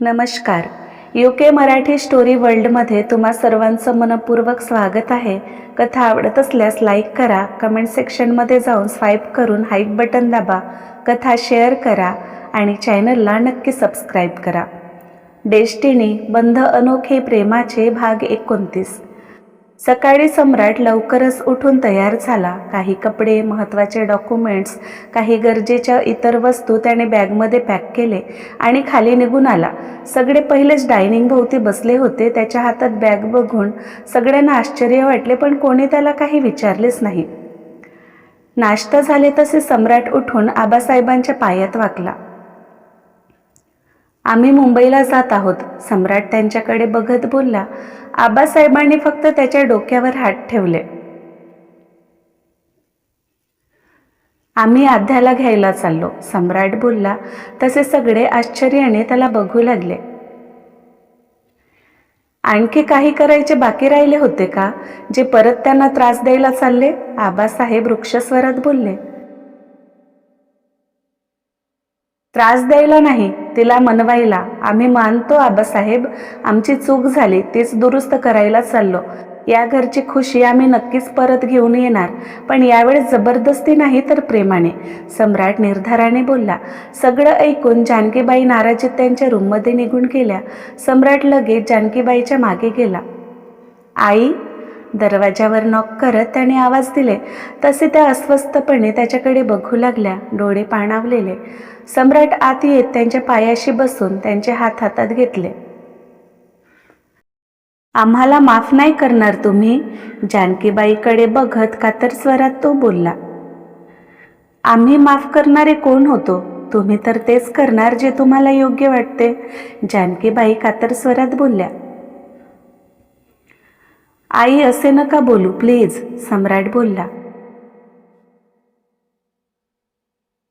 नमस्कार. U K Marathi story वर्ल्डमध्ये तुम्हा सर्वांचं मनपूर्वक स्वागत आहे. कथा आवडत असल्यास लाईक करा कमेंट सेक्शनमध्ये जाऊन स्वाईप करून हाईक बटन दाबा कथा शेअर करा आणि चॅनलला नक्की सबस्क्राईब करा. डेस्टिनी बंध अनोखे प्रेमाचे भाग एकोणतीस. सकाळी सम्राट लवकरच उठून तयार झाला. काही कपडे महत्त्वाचे डॉक्युमेंट्स काही गरजेच्या इतर वस्तू त्याने बॅगमध्ये पॅक केले आणि खाली निघून आला. सगळे पहिलेच डायनिंग भोवती बसले होते. त्याच्या हातात बॅग बघून सगळ्यांना आश्चर्य वाटले पण कोणी त्याला काही विचारलेच नाही. नाश्ता झाले तसे सम्राट उठून आबासाहेबांच्या पायात वाकला. आम्ही मुंबईला जात आहोत. सम्राट त्यांच्याकडे बघत बोलला आबासाहेबांनी फक्त त्याच्या डोक्यावर हात ठेवले. आम्ही आध्याला घ्यायला चाललो. सम्राट बोलला तसे सगळे आश्चर्याने त्याला बघू लागले. आणखी काही करायचे बाकी राहिले होते का? जे परत त्यांना त्रास द्यायला चालले? आबासाहेब वृक्षस्वरात बोलले त्रास द्यायला नाही. तिला मनवायला. आम्ही मानतो आबासाहेब आमची चूक झाली तीच दुरुस्त करायला चाललो. या घरची खुशी आम्ही नक्कीच परत घेऊन येणार पण यावेळेस जबरदस्ती नाही तर प्रेमाने. सम्राट निर्धाराने बोलला. सगळं ऐकून जानकीबाई नाराजीत त्यांच्या रूममध्ये निघून गेल्या. सम्राट लगेच जानकीबाईच्या मागे गेला. आई दरवाजावर नॉक करत त्याने आवाज दिले. तसे त्या अस्वस्थपणे त्याच्याकडे बघू लागल्या. डोळे पाणावलेले. सम्राट आत येत त्यांच्या पायाशी बसून त्यांचे हात हातात घेतले. आम्हाला माफ नाही करणार तुम्ही? जानकीबाईकडे बघत कातर स्वरात तो बोलला. आम्ही माफ करणारे कोण होतो? तुम्ही तर तेच करणार जे तुम्हाला योग्य वाटते जानकीबाई कातर स्वरात बोलल्या. आई असे नका बोलू प्लीज सम्राट बोलला.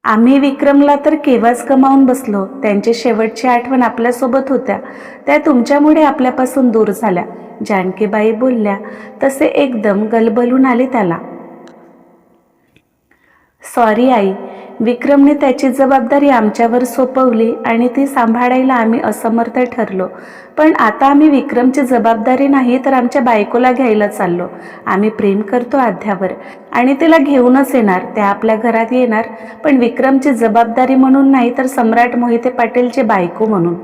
आम्ही विक्रमला तर केव्हाच कमावून बसलो. त्यांची शेवटची आठवण आपल्यासोबत होत्या. त्या तुमच्यामुळे आपल्यापासून दूर झाल्या. जानकीबाई बोलल्या तसे एकदम गलबलून आले त्याला. Sorry I. विक्रमने त्याची जबाबदारी आमच्यावर सोपवली आणि ती सांभाळायला आम्ही असमर्थ ठरलो. पण आता आम्ही विक्रमची जबाबदारी नाही तर आमच्या बायकोला घ्यायला चाललो. आम्ही प्रेम करतो आध्यावर आणि तिला घेऊनच येणार त्या आपल्या घरात येणार. पण विक्रमची जबाबदारी म्हणून नाही तर सम्राट मोहिते पाटीलची बायको म्हणून.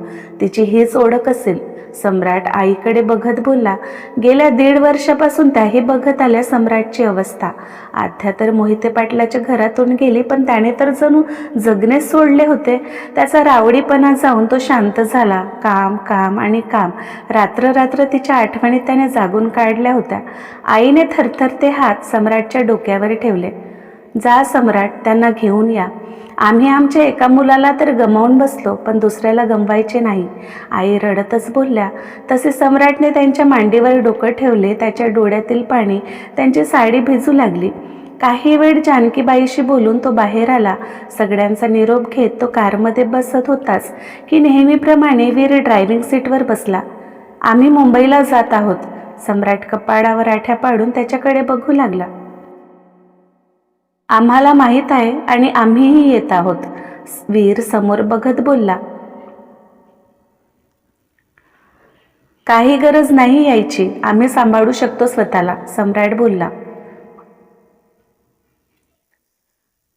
तिची हीच ओळख असेल. सम्राट आईकडे बघत बोलला गेल्या दीड वर्षापासून त्याही बघत आल्या सम्राटची अवस्था. आध्या तर मोहिते पाटलाच्या घरातून गेली पण त्याने तर जणू जगणेच सोडले होते. त्याचा रावडीपणा जाऊन तो शांत झाला काम काम आणि काम. रात्र रात्र तिच्या आठवणीत त्याने जागून काढल्या होत्या. आईने थरथरते हात सम्राटच्या डोक्यावर ठेवले. जा सम्राट त्यांना घेऊन या. आम्ही आमच्या एका मुलाला तर गमावून बसलो पण दुसऱ्याला गमवायचे नाही. आई रडतच बोलल्या. तसे सम्राटने त्यांच्या मांडीवर डोकं ठेवले त्याच्या डोळ्यातील पाणी त्यांची साडी भिजू लागली. काही वेळ जानकीबाईशी बोलून तो बाहेर आला. सगळ्यांचा निरोप घेत तो कारमध्ये बसत होताच की नेहमीप्रमाणे वीर ड्रायव्हिंग सीटवर बसला. आम्ही मुंबईला जात आहोत. सम्राट कपाळावर आठ्या पाडून त्याच्याकडे बघू लागला. आम्हाला माहीत आहे आणि आम्हीही येत आहोत. वीर समोर बघत बोलला काही गरज नाही यायची. आम्ही सांभाळू शकतो स्वतःला. सम्राट बोलला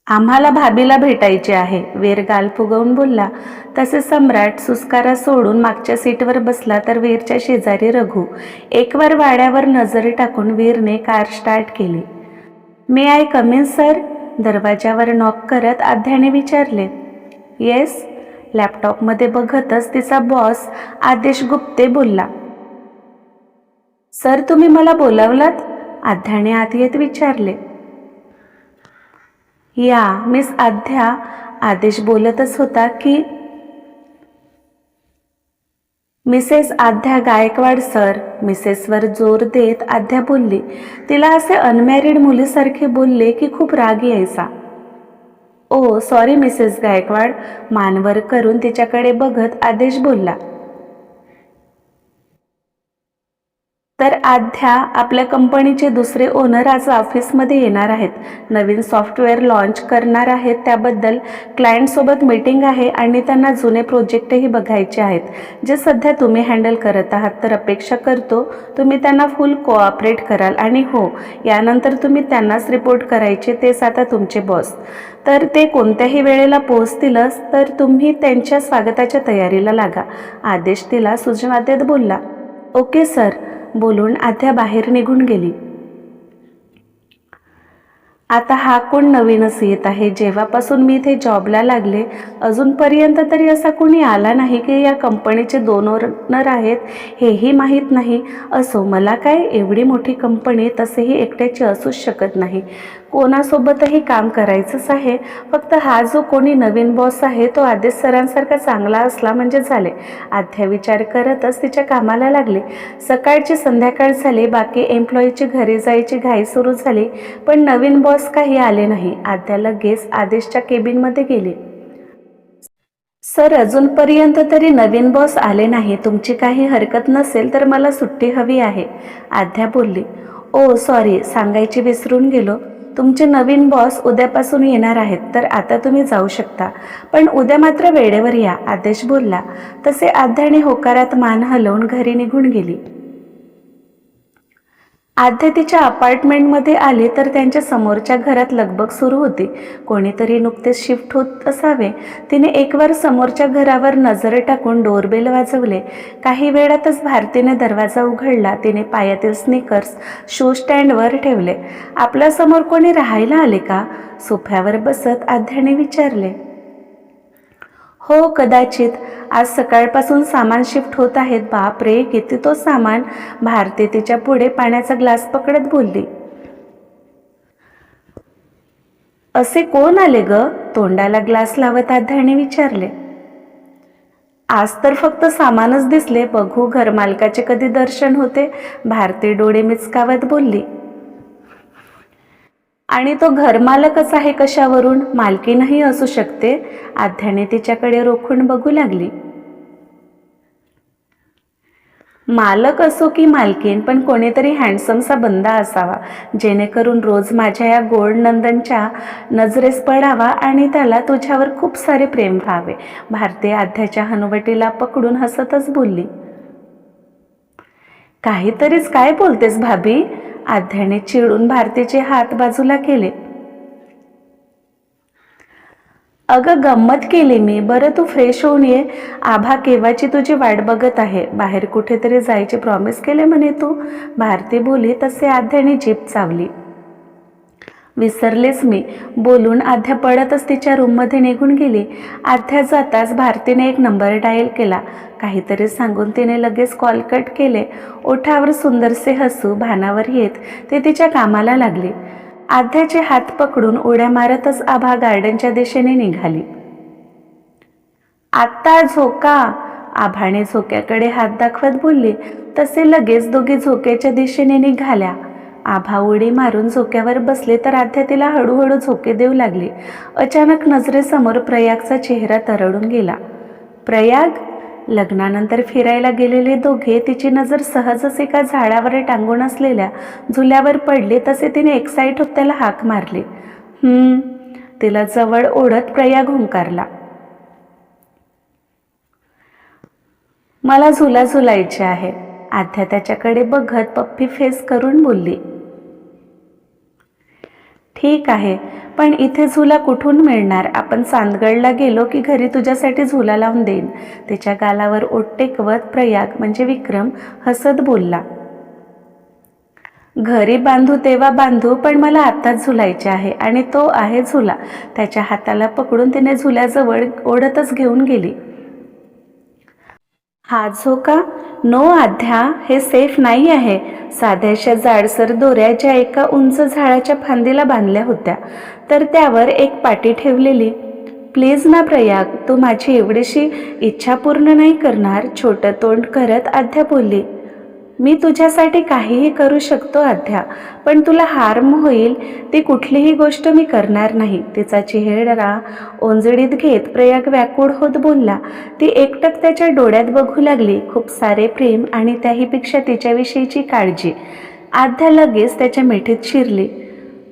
आम्हाला भाभीला भेटायचे आहे. वीर गाल फुगवून बोलला तसे सम्राट सुस्कारा सोडून मागच्या सीटवर बसला तर वीरच्या शेजारी रघु. एकवर वाड्यावर नजर टाकून वीरने कार स्टार्ट केली. May I come in sir दरवाजावर नॉक करत आध्याने विचारले. येस लॅपटॉपमध्ये बघतच तिचा बॉस आदेश गुप्ते बोलला. सर तुम्ही मला बोलावलात? आध्याने आत येत विचारले. या मिस आध्या आदेश बोलतच होता की मिसेस आध्या गायकवाड सर मिसेसवर जोर देत आध्या बोलली तिला असे अनमॅरिड मुलीसारखे बोलले की खूप राग यायचा. Oh sorry Mrs Gaikwad. मानवर करून तिच्याकडे बघत आदेश बोलला. तर आध्या आपल्या कंपनीचे दुसरे ओनर आज ऑफिसमध्ये येणार आहेत. नवीन सॉफ्टवेअर लॉन्च करणार आहेत. त्याबद्दल क्लायंटसोबत मीटिंग आहे आणि त्यांना जुने प्रोजेक्टही बघायचे आहेत. जे सध्या तुम्ही हँडल करत आहात तर अपेक्षा करतो तुम्ही त्यांना फुल कोऑपरेट कराल आणि हो यानंतर तुम्ही त्यांनाच रिपोर्ट करायचे तेच आता तुमचे बॉस तर ते कोणत्याही वेळेला पोहोचतीलच तर तुम्ही त्यांच्या स्वागताच्या तयारीला लागा. आदेश तिला सूचना देत बोलला. Okay sir. बोलून आध्या बाहेर निघून गेली. आता हा कोण नवीनच येत आहे? जेव्हापासून मी इथे जॉबला लागले अजूनपर्यंत तरी असा कोणी आला नाही की या कंपनीचे दोन ओनर आहेत हेही माहीत नाही. असो मला काय एवढी मोठी कंपनी तसेही एकट्याची असूच शकत नाही. कोणासोबतही काम करायचंच आहे. फक्त हा जो कोणी नवीन बॉस आहे तो आदेश सरांसारखा चांगला असला म्हणजे झाले. आध्या विचार करतच तिच्या कामाला लागले. सकाळची संध्याकाळ झाली बाकी एम्प्लॉईची घरी जायची घाई सुरू झाली पण नवीन बॉस काही आले नाही. आद्या लगेच आदेशच्या केबिनमध्ये गेली. सर अजूनपर्यंत तरी नवीन बॉस आले नाही. तुमची काही हरकत नसेल तर मला सुट्टी हवी आहे आध्या बोलली. ओ सॉरी सांगायची विसरून गेलो. तुमचे नवीन बॉस उद्यापासून येणार आहेत तर आता तुम्ही जाऊ शकता. पण उद्या मात्र वेळेवर या आदेश बोलला. तसे आध्याने होकारात मान हलवून घरी निघून गेली. आद्या तिच्या अपार्टमेंटमध्ये आले तर त्यांच्या समोरच्या घरात लगबग सुरू होती. कोणीतरी नुकतेच शिफ्ट होत असावे. तिने एकवार समोरच्या घरावर नजर टाकून डोरबेल वाजवले. काही वेळातच भारतीने दरवाजा उघडला. तिने पायातील स्निकर्स शू स्टँडवर ठेवले. आपल्यासमोर कोणी राहायला आले का? सोफ्यावर बसत आध्याने विचारले. हो कदाचित. आज सकाळपासून सामान शिफ्ट होत आहेत. बाप रे किती तो सामान. भारती तिच्या पुढे पाण्याचा ग्लास पकडत बोलली. असे कोण आले ग? तोंडाला ग्लास लावत आध्याने विचारले. आज तर फक्त सामानच दिसले. बघू घरमालकाचे कधी दर्शन होते? भारती डोळे मिचकावत बोलली. आणि तो घरमालकच आहे कशावरून? मालकीनही असू शकते. आध्याने तिच्याकडे रोखून बघू लागली. मालक असो की मालकीन पण कोणीतरी हँडसमचा बंदा असावा जेणेकरून रोज माझ्या या गोल्ड नंदनच्या नजरेस पडावा आणि त्याला तुझ्यावर खूप सारे प्रेम व्हावे. भारती आध्याच्या हनुवटीला पकडून हसतच बोलली. काहीतरीच काय बोलतेस भाभी? आध्याने चिडून भारतीचे हात बाजूला केले. अगं गंमत केली मी. बरं तू फ्रेश होऊन ये. आभा केव्हाची तुझी वाट बघत आहे? बाहेर कुठेतरी जायचे प्रॉमिस केले म्हणे तू? भारती बोली तसे आध्याने जीप चावली. विसरलेच मी. बोलून आध्या पडतच तिच्या रूममध्ये निघून गेली. आध्या जाताच भारतीने एक नंबर डायल केला. काहीतरी सांगून तिने लगेच कॉल कट केले. ओठावर सुंदरसे हसू भानावर येत ते तिच्या कामाला लागले. आध्याचे हात पकडून उड्या मारतच आभा गार्डनच्या दिशेने निघाली. आत्ता झोका! आभाने झोक्याकडे हात दाखवत बोलली. तसे लगेच दोघे झोक्याच्या दिशेने निघाल्या. आभा उडी मारून झोक्यावर बसले तर आध्या तिला हळूहळू झोके देऊ लागली. अचानक नजरेसमोर प्रयागचा चेहरा तरडून गेला. प्रयाग? लग्नानंतर फिरायला गेलेले दोघे तिची नजर सहजच एका झाडावर टांगून असलेल्या झुल्यावर पडले तसे तिने एक्साईट होत त्याला हाक मारली. हम्म. तिला जवळ ओढत प्रयाग हुंकारला. मला झुला झुलायचे आहे. आध्या त्याच्याकडे बघत पप्पी फेस करून बोलली. ठीक आहे. पण इथे झुला कुठून मिळणार? आपण चांदगडला गेलो की घरी तुझ्यासाठी झुला लावून देईन. तिच्या गालावर ओट टेकवत प्रयाग म्हणजे विक्रम हसत बोलला. घरी बांधू तेव्हा बांधू पण मला आत्ताच झुलायचे आहे आणि तो आहे झुला. त्याच्या हाताला पकडून तिने झुल्याजवळ ओढतच घेऊन गेली. हा झोका नो आध्या हे सेफ नाही आहे. साध्याशा जाडसर दोऱ्या ज्या एका उंच झाडाच्या फांदीला बांधल्या होत्या. तर त्यावर एक पाटी ठेवलेली प्लीज ना प्रयाग तू माझी एवढीशी इच्छा पूर्ण नाही करणार छोटं तोंड करत आध्या बोलली. मी तुझ्यासाठी काहीही करू शकतो अध्या. पण तुला हार्म होईल ती कुठलीही गोष्ट मी करणार नाही. तिचा चेहरा ओंजळीत घेत प्रयाग व्याकुळ होत बोलला. ती एकटक त्याच्या डोळ्यात बघू लागली. खूप सारे प्रेम आणि त्याहीपेक्षा तिच्याविषयीची काळजी. आध्या लगेच त्याच्या मिठीत शिरली.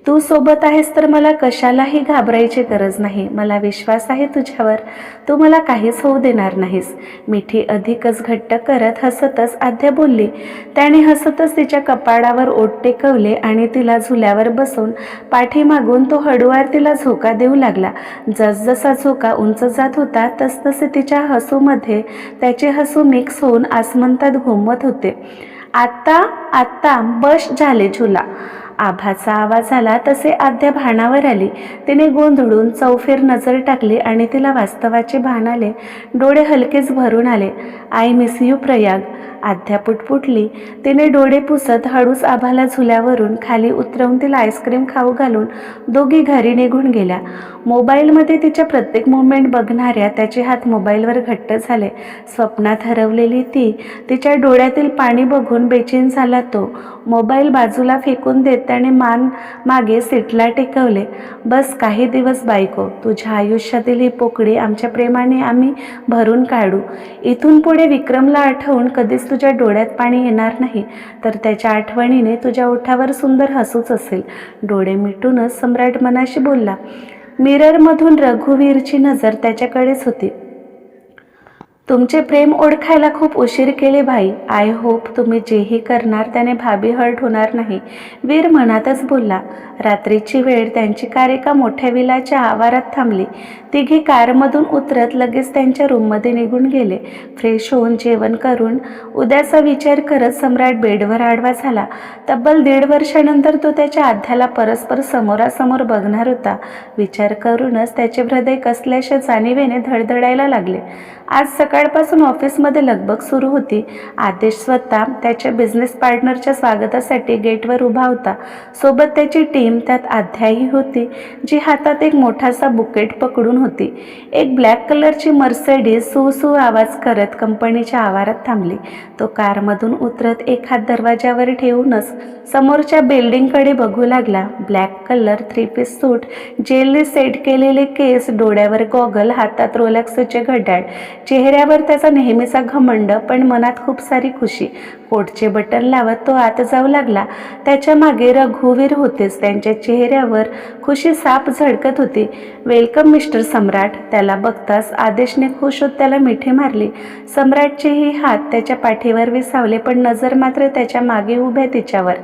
तू सोबत आहेस तर मला कशालाही घाबरायची गरज नाही. मला विश्वास आहे तुझ्यावर. तू मला काहीच होऊ देणार नाहीस. मिठी अधिकच घट्ट करत हसतच आद्या बोलली. त्याने हसतच तिच्या कपाळावर ओट टेकवले आणि तिला झुल्यावर बसून पाठीमागून तो हळूवार तिला झोका देऊ लागला. जसजसा झोका उंच जात होता तसतसे तिच्या हसूमध्ये त्याचे हसू मिक्स होऊन आसमंतात घुमवत होते. आत्ता आत्ता बश झाले झुला. आभाचा आवाज आला तसे आद्या भानावर आली. तिने गोंधळून चौफेर नजर टाकली आणि तिला वास्तवाचे भान आले. डोळे हलकेच भरून आले. I miss you Prayag. Aadhya पुटपुटली तिने डोळे पुसत हळूच आभाला झुल्यावरून खाली उतरवून तिला आईस्क्रीम खाऊ घालून दोघी घरी निघून गेल्या. मोबाईलमध्ये तिच्या प्रत्येक मुवमेंट बघणाऱ्या त्याचे हात मोबाईलवर घट्ट झाले. स्वप्नात हरवलेली ती तिच्या डोळ्यातील पाणी बघून बेचैन झाला तो. मोबाईल बाजूला फेकून देत त्याने मान मागे सीटला टेकवले. बस काही दिवस बायको तुझ्या आयुष्यातील ही पोकळी आमच्या प्रेमाने आम्ही भरून काढू. इथून पुढे विक्रमला आठवून कधीच तुझ्या डोळ्यात पाणी येणार नाही तर त्याच्या आठवणीने तुझ्या ओठावर सुंदर हसूच असेल. डोळे मिटूनच सम्राट मनाशी बोलला मिररमधून रघुवीरची नजर त्याच्याकडेच होती. तुमचे प्रेम ओळखायला खूप उशीर केले भाई. आय होप तुम्ही जेही करणार त्याने भाभी हर्ट होणार नाही. वीर मनातच बोलला. रात्रीची वेळ त्यांची कार एका मोठ्या विलाच्या आवारात थांबली. तिघी कारमधून उतरत लगेच त्यांच्या रूममध्ये निघून गेले. फ्रेश होऊन जेवण करून उद्याचा विचार करत सम्राट बेडवर आडवा झाला. तब्बल दीड वर्षानंतर तो त्याच्या आध्याला परस्पर समोरासमोर बघणार होता. विचार करूनच त्याचे हृदय कसल्याशा जाणीवेने धडधडायला लागले. आज सकाळपासून ऑफिसमध्ये लगबग सुरू होती. आदेश स्वतः त्याच्या बिझनेस पार्टनरच्या स्वागतासाठी गेटवर उभा होता. सोबत त्याची टीम त्यात अध्यायी होती जी हातात एक मोठासा बुकेट पकडून होती. एक ब्लॅक कलरची मर्सेडीज सू सू आवाज करत कंपनीच्या आवारात थांबली. तो कारमधून उतरत एक हात दरवाजावर ठेवूनच समोरच्या बिल्डिंगकडे बघू लागला. Black colour three piece suit जेलने set केलेले केस डोळ्यावर गॉगल हातात रोलॅक्सचे घड्याळ चेहऱ्यावर त्याचा नेहमीचा घमंड पण मनात खूप सारी खुशी. कोटचे बटन लावत तो आत जाऊ लागला. त्याच्यामागे रघुवीर होतेच. त्यांच्या चेहऱ्यावर खुशी साप झळकत होती. Welcome Mr Samrat. त्याला बघताच आदेशने खुश होत त्याला मिठी मारली. सम्राटचेही हात त्याच्या पाठीवर विसावले पण नजर मात्र त्याच्यामागे उभ्या तिच्यावर.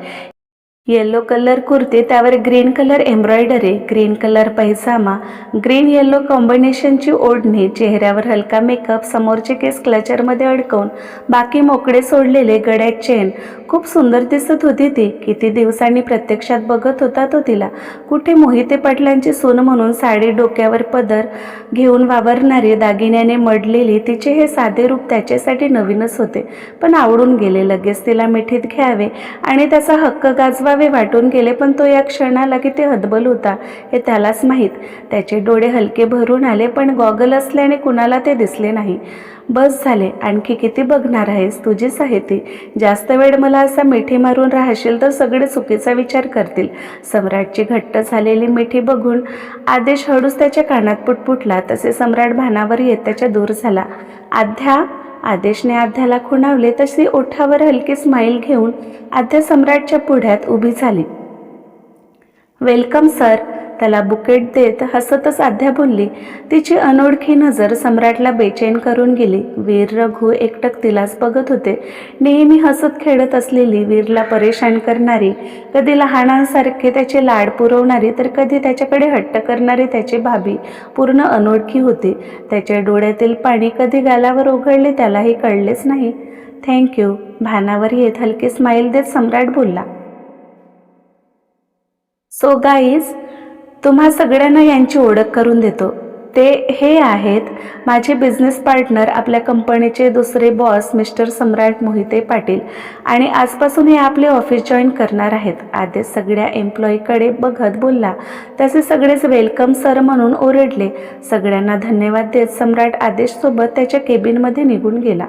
येलो कलर कुर्ती त्यावर green colour embroidery green colour pyjama green yellow कॉम्बिनेशनची ओढणी चेहऱ्यावर हलका मेकअप समोरचे केस क्लचरमध्ये अडकवून बाकी मोकळे सोडलेले गड्यात चेन खूप सुंदर दिसत होती ती. किती दिवसांनी प्रत्यक्षात बघत होता तो तिला. कुठे मोहिते पाटलांची सून म्हणून साडी डोक्यावर पदर घेऊन वावरणारी दागिन्याने मडलेली तिचे हे साधे रूप त्याच्यासाठी नवीनच होते. पण आवडून गेले लगेच तिला मिठीत घ्यावे आणि त्याचा हक्क गाजवा गाजवावे वाटून गेले पण तो या क्षणाला किती हतबल होता हे त्यालाच माहीत. त्याचे डोळे हलके भरून आले पण गॉगल असल्याने कुणाला ते दिसले नाही. बस झाले आणखी किती बघणार आहेस तुझीच आहे ती जास्त वेळ मला असा मिठी मारून राहशील तर सगळे चुकीचा विचार करतील. सम्राटची घट्ट झालेली मिठी बघून आदेश हळूच त्याच्या कानात पुटपुटला तसे सम्राट भानावर येत त्याच्या दूर झाला. आध्या आदेशने आध्याला खुणावले तशी ओठावर हलकी स्माईल घेऊन आध्या सम्राटच्या पुढ्यात उभी झाली. वेलकम सर त्याला बुकेट देत हसतच आध्या बोलली तिची अनोळखी नजर सम्राटला बेचैन करून गेली. वीर रघु एकटक तिलाच बघत होते. नेहमी हसत खेळत असलेली वीरला परेशान करणारी कधी लहानांसारखे त्याचे लाड पुरवणारी तर कधी त्याच्याकडे हट्ट करणारी त्याची भाभी पूर्ण अनोळखी होती. त्याच्या डोळ्यातील पाणी कधी गालावर उघडले त्यालाही कळलेच नाही. थँक्यू भानावर येत हलके स्माईल देत सम्राट बोलला. सो गाईज तुम्हा सगळ्यांना यांची ओळख करून देतो. ते हे आहेत माझे बिझनेस पार्टनर आपल्या कंपनीचे दुसरे बॉस मिस्टर सम्राट मोहिते पाटील. आणि आजपासून हे आपले ऑफिस जॉईन करणार आहेत. आदेश सगळ्या एम्प्लॉईकडे बघत बोलला. तसे सगळेच वेलकम सर म्हणून ओरडले. सगळ्यांना धन्यवाद देत सम्राट आदेशसोबत त्याच्या केबिनमध्ये निघून गेला.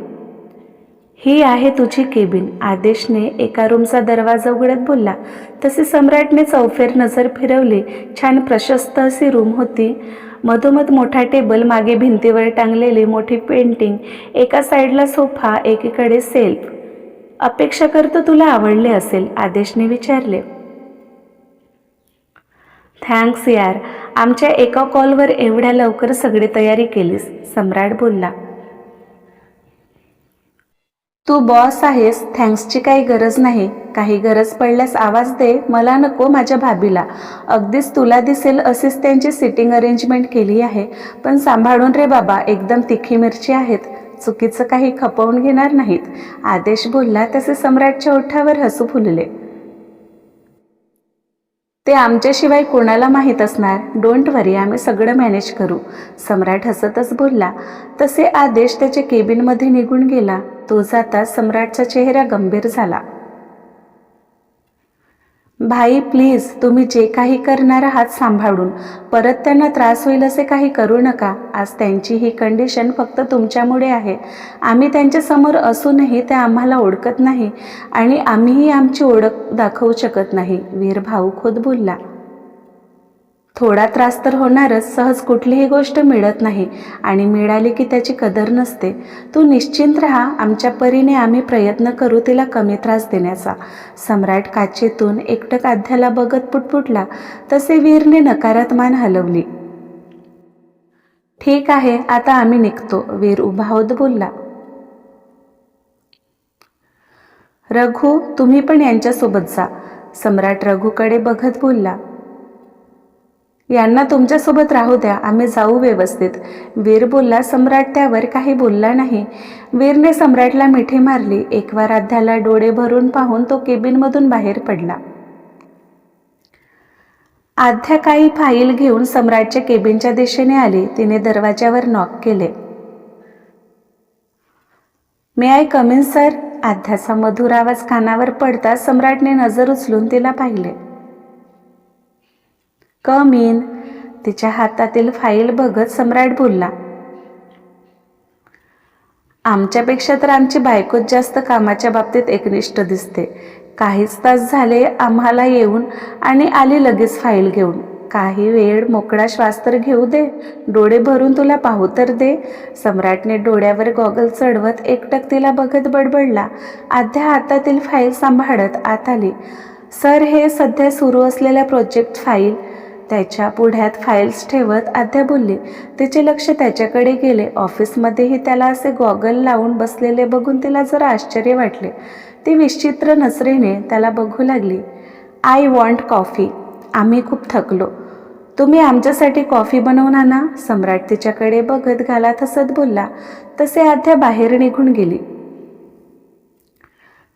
ही आहे तुझी केबिन. आदेशने एका रूमचा दरवाजा उघडत बोलला. तसे सम्राटने चौफेर नजर फिरवली. छान प्रशस्त अशी रूम होती. मधोमध मोठा टेबल मागे भिंतीवर टांगलेली मोठी पेंटिंग एका साईडला सोफा एकीकडे सेल्फ. अपेक्षा करतो तुला आवडले असेल आदेशने विचारले. थँक्स यार आमच्या एका कॉलवर एवढ्या लवकर सगळी तयारी केलीस सम्राट बोलला. तू बॉस आहेस थँक्सची काही गरज नाही. काही गरज पडल्यास आवाज दे मला नको माझ्या भाभीला. अगदीच तुला दिसेल अशीच त्यांची सिटिंग अरेंजमेंट केली आहे. पण सांभाळून रे बाबा एकदम तिखी मिरची आहेत. चुकीचं काही खपवून घेणार नाहीत. आदेश बोलला तसे सम्राटच्या ओठावर हसू फुलले. ते आमच्याशिवाय कोणाला माहीत असणार? डोंट वरी आम्ही सगळं मॅनेज करू. सम्राट हसतच बोलला. तसे आदेश त्याच्या केबिनमध्ये निघून गेला. तो जाता सम्राटचा चेहरा गंभीर झाला. भाई प्लीज तुम्ही जे काही करणार आहात सांभाळून. परत त्यांना त्रास होईल असे काही करू नका. आज त्यांची ही कंडिशन फक्त तुमच्यामुळे आहे. आम्ही त्यांच्यासमोर असूनही ते आम्हाला ओळखत नाही आणि आम्हीही आमची ओळख दाखवू शकत नाही वीर भाऊ खुद बोलला. थोडा त्रास तर होणारच सहज कुठलीही गोष्ट मिळत नाही आणि मिळाली की त्याची कदर नसते. तू निश्चिंत राहा आमच्या परीने आम्ही प्रयत्न करू तिला कमी त्रास देण्याचा. सम्राट काचेतून एकटक आध्याला बघत पुटपुटला तसे वीरने नकारात मान हलवली. ठीक आहे आता आम्ही निघतो वीर उभा होत बोलला. रघु तुम्ही पण यांच्यासोबत जा. सम्राट रघुकडे बघत बोलला. यांना तुमच्यासोबत राहू द्या. आम्ही जाऊ व्यवस्थित. वीर बोलला सम्राट त्यावर काही बोलला नाही. वीरने सम्राटला मिठी मारली. एक वार डोळे भरून पाहून तो केबिनमधून बाहेर पडला. आध्या काही फाईल घेऊन सम्राटच्या केबिनच्या दिशेने आली. तिने दरवाज्यावर नॉक केले. May I come in sir आध्याचा मधुर आवाज कानावर पडता सम्राटने नजर उचलून तिला पाहिले. कम इन तिच्या हातातील फाईल बघत सम्राट बोलला आमच्यापेक्षा तर आमची बायकोच जास्त कामाच्या बाबतीत एकनिष्ठ दिसते. काहीच तास झाले आम्हाला येऊन आणि आली लगेच फाईल घेऊन. काही वेळ मोकळा श्वास तर घेऊ दे डोळे भरून तुला पाहू तर दे. सम्राटने डोळ्यावर गॉगल चढवत एकटक तिला बघत बडबडला. आध्या हातातील फाईल सांभाळत आत आली. सर हे सध्या सुरू असलेल्या प्रोजेक्ट फाईल त्याच्या पुढ्यात फाईल्स ठेवत आद्या बोलली तिचे लक्ष त्याच्याकडे गेले. ऑफिसमध्येही त्याला असे गॉगल लावून बसलेले बघून तिला जरा आश्चर्य वाटले. ती विचित्र नजरेने त्याला बघू लागली. आय वॉन्ट कॉफी आम्ही खूप थकलो. तुम्ही आमच्यासाठी कॉफी बनवून आणा. सम्राट तिच्याकडे बघत घालात हसत बोलला. तसे आद्या बाहेर निघून गेली.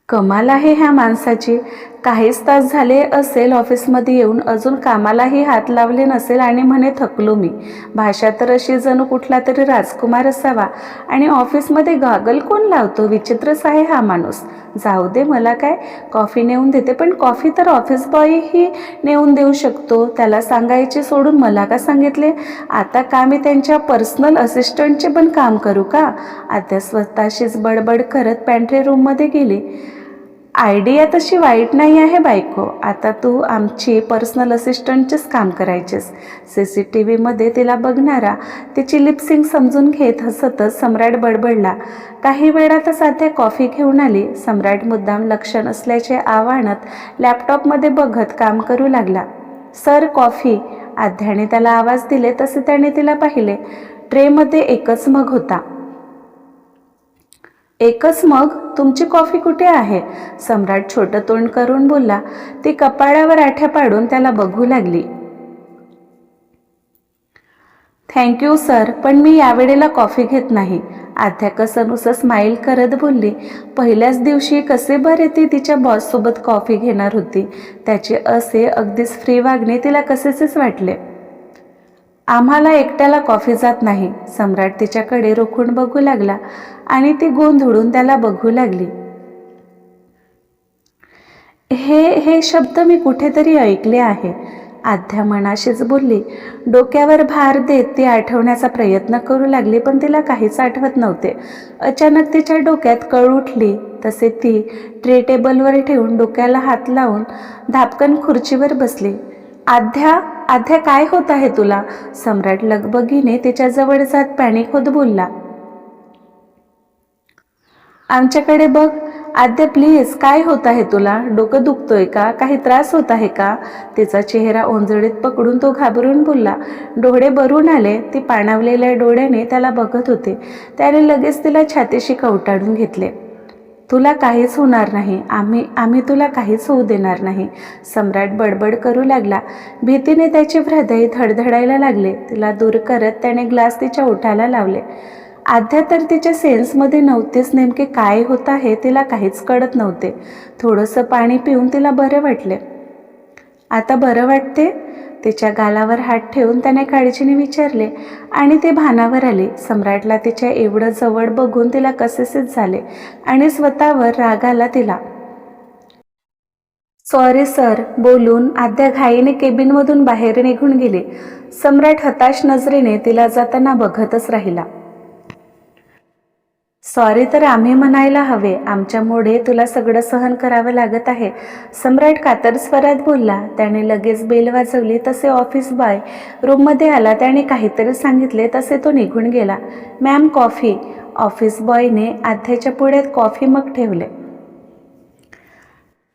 कमाल आहे ह्या माणसाची. काहीच तास झाले असेल ऑफिसमध्ये येऊन अजून कामालाही हात लावले नसेल आणि म्हणे थकलो मी. भाषा तर अशी जणू कुठला तरी राजकुमार असावा. आणि ऑफिसमध्ये गागल कोण लावतो? विचित्रच आहे हा माणूस. जाऊ दे मला काय? कॉफी नेऊन देते पण कॉफी तर ऑफिस बॉयही नेऊन देऊ शकतो. त्याला सांगायचे सोडून मला का सांगितले? आता का मी त्यांच्या पर्सनल असिस्टंटचे पण काम करू का? आता स्वतःशीच बडबड करत पॅन्ट्री रूममध्ये गेली. आयडिया तशी वाईट नाही आहे बायको. आता तू आमची पर्सनल असिस्टंटचेच काम करायचेस. सी सी टी व्हीमध्ये तिला बघणारा तिची लिपसिंग समजून घेत हसतच सम्राट बडबडला. काही वेळातच आध्या कॉफी घेऊन आली. सम्राट मुद्दाम लक्ष नसल्याचे आव्हानात लॅपटॉपमध्ये बघत काम करू लागला. Sir coffee. आध्याने त्याला आवाज दिले तसे त्याने तिला पाहिले. ट्रेमध्ये एकच मग होता. एकच मग तुमची कॉफी कुठे आहे? सम्राट छोटं तोंड करून बोलला. ती कपाळावर आठ्या पाडून त्याला बघू लागली. थँक्यू सर पण मी यावेळेला कॉफी घेत नाही. आध्या कसनुसं स्माईल करत बोलली. पहिल्याच दिवशी कसे बरे ती तिच्या बॉससोबत कॉफी घेणार होती. त्याचे असे अगदीच फ्री वागणे तिला कसेच वाटले. आम्हाला एकट्याला कॉफी जात नाही. सम्राट तिच्याकडे रोखून बघू लागला आणि ती गोंधळून त्याला बघू लागली. हे हे शब्द मी कुठेतरी ऐकले आहे आध्या मनाशीच बोलली. डोक्यावर भार देत ती आठवण्याचा प्रयत्न करू लागली पण तिला काहीच आठवत नव्हते. अचानक तिच्या डोक्यात कळ उठली. तसे ती ट्रे टेबलवर ठेवून डोक्याला हात लावून धापकन खुर्चीवर बसली. आध्या आध्या काय होत आहे तुला? सम्राट लगबगीने तिच्याजवळ जात पॅनिक होत बोलला. आमच्याकडे बघ आद्या प्लीज काय होत आहे तुला? डोकं दुखतोय का? काही त्रास होत आहे का? तिचा चेहरा ओंजळीत पकडून तो घाबरून बोलला. डोळे भरून आले. ती पाणावलेल्या डोळ्याने त्याला बघत होते. त्याने लगेच तिला छातीशी कवटाळून घेतले. तुला काहीच होणार नाही. आम्ही आम्ही तुला काहीच होऊ देणार नाही. सम्राट बडबड करू लागला. भीतीने त्याचे हृदय धडधडायला लागले. तिला दूर करत त्याने ग्लास तिच्या ओठाला लावले. आध्या तर तिच्या सेन्समध्ये नव्हतेच. नेमके काय होत आहे तिला काहीच कळत नव्हते. थोडंसं पाणी पिऊन तिला बरं वाटले. आता बरं वाटते? तिच्या गालावर हात ठेवून त्याने काळजीने विचारले आणि ते भानावर आले. सम्राटला तिच्या एवढं जवळ बघून तिला कसेसेच झाले आणि स्वतःवर राग आला तिला. सॉरी सर बोलून आद्या घाईने केबिनमधून बाहेर निघून गेले. सम्राट हताश नजरेने तिला जाताना बघतच राहिला. सॉरी तर आम्ही म्हणायला हवे. आमच्यामुळे तुला सगळं सहन करावं लागत आहे. सम्राट कातर स्वरात बोलला. त्याने लगेच बेल वाजवली. तसे ऑफिस बॉय रूममध्ये आला. त्याने काहीतरी सांगितले. तसे तो निघून गेला. मॅम कॉफी ऑफिस बॉयने आध्याच्या पुढ्यात कॉफी मग ठेवले.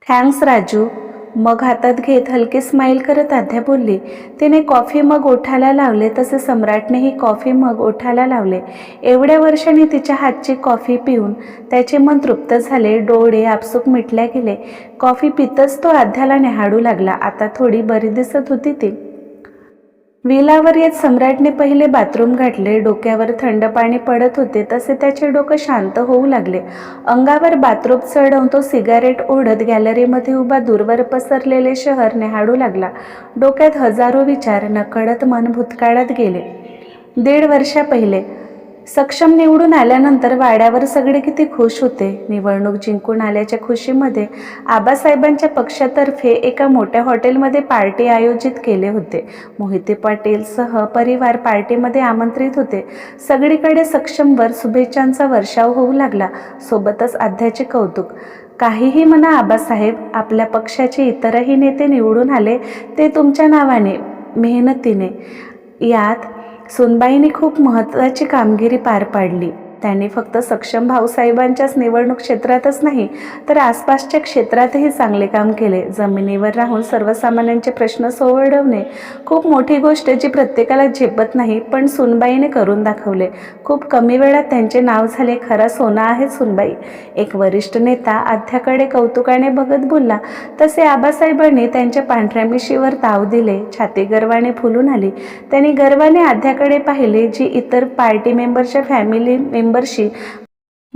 थँक्स राजू. मग हातात घेत हलके स्माईल करत आध्या बोलली तिने कॉफी मग ओठाला लावले तसे सम्राटनेही कॉफी मग ओठाला लावले. एवढ्या वर्षांनी तिच्या हातची कॉफी पिऊन त्याचे मन तृप्त झाले डोळे आपसूक मिटल्या गेले. कॉफी पितच तो आध्याला निहाडू लागला. आता थोडी बरी दिसत होती ती. विलावर येत सम्राटने पहिले बाथरूम घातले. डोक्यावर थंड पाणी पडत होते. तसे त्याचे डोकं शांत होऊ लागले. अंगावर बाथरूम चढवून तो सिगारेट ओढत गॅलरीमध्ये उभा दूरवर पसरलेले शहर निहाडू लागला. डोक्यात हजारो विचार नकळत मन भूतकाळात गेले. दीड वर्षा पहिले सक्षम निवडून आल्यानंतर वाड्यावर सगळे किती खुश होते. निवडणूक जिंकून आल्याच्या खुशीमध्ये आबासाहेबांच्या पक्षातर्फे एका मोठ्या हॉटेलमध्ये पार्टी आयोजित केले होते. मोहिते पाटीलसह परिवार पार्टीमध्ये आमंत्रित होते. सगळीकडे सक्षमवर शुभेच्छांचा वर्षाव होऊ लागला. सोबतच आध्याचे कौतुक. काहीही म्हणा आबासाहेब आपल्या पक्षाचे इतरही नेते निवडून आले ते तुमच्या नावाने मेहनतीने. यात सुनबाईंनी खूप महत्त्वाची कामगिरी पार पाडली. त्यांनी फक्त सक्षम भाऊसाहेबांच्याच निवडणूक क्षेत्रातच नाही तर आसपासच्या क्षेत्रातही चांगले काम केले. जमिनीवर राहून सर्वसामान्यांचे प्रश्न सोडवणे खूप मोठी गोष्ट जी प्रत्येकाला झेपत नाही पण सुनबाईने करून दाखवले. खूप कमी वेळात त्यांचे नाव झाले. खरा सोना आहे सुनबाई. एक वरिष्ठ नेता आध्याकडे कौतुकाने बघत बोलला. तसे आबासाहेबांनी त्यांच्या पांढऱ्या मिशीवर ताव दिले. छाती गर्वाने फुलून आली. त्यांनी गर्वाने आध्याकडे पाहिले जी इतर पार्टी मेंबरच्या फॅमिली मेंबर membership.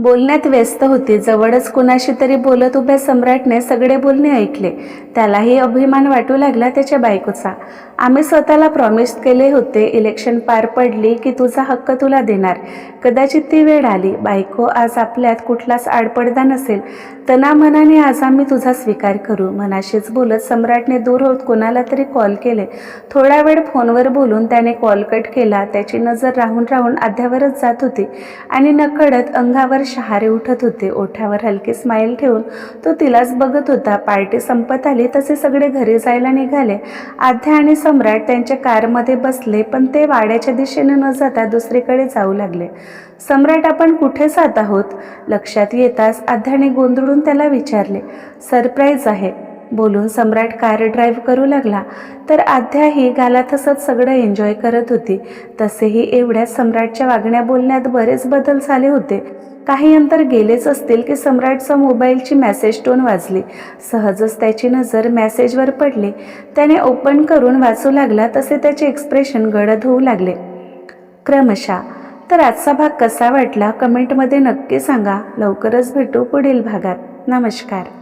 बोलण्यात व्यस्त होती. जवळच कुणाशी तरी बोलत उभ्या सम्राटने सगळे बोलणे ऐकले. त्यालाही अभिमान वाटू लागला त्याच्या बायकोचा. आम्ही स्वतःला प्रॉमिस केले होते. इलेक्शन पार पडली की तुझा हक्क तुला देणार. कदाचित ती वेळ आली. बायको आज आपल्यात कुठलाच आडपडदा नसेल. तनामनाने आज आम्ही तुझा स्वीकार करू. मनाशीच बोलत सम्राटने दूर होत कोणाला तरी कॉल केले. थोडा वेळ फोनवर बोलून त्याने कॉल कट केला. त्याची नजर राहून राहून अध्यावरच जात होती. आणि नकळत अंगावर शहारे उठत होते. ओठावर हलके स्माईल ठेवून तो तिलाच बघत होता. पार्टी संपत आली तसे सगळे घरी जायला निघाले. आध्या आणि सम्राट त्यांच्या कारमध्ये बसले पण ते वाड्याच्या दिशेने न जाता दुसरीकडे जाऊ लागले. सम्राट आपण कुठे जात आहोत? लक्षात येताच आध्याने गोंधळून त्याला विचारले. सरप्राईज आहे. बोलून सम्राट कार ड्राईव्ह करू लागला. तर आध्याही गालात सगळं एन्जॉय करत होती. तसेही एवढ्यात सम्राटच्या वागण्या बोलण्यात बरेच बदल झाले होते. काही अंतर गेलेच असतील की सम्राटचा मोबाईलची मॅसेज टोन वाजली. सहजच त्याची नजर मॅसेजवर पडली. त्याने ओपन करून वाचू लागला तसे त्याचे एक्सप्रेशन गडद होऊ लागले. क्रमशः तर आजचा भाग कसा वाटला? कमेंटमध्ये नक्की सांगा. लवकरच भेटू पुढील भागात. नमस्कार.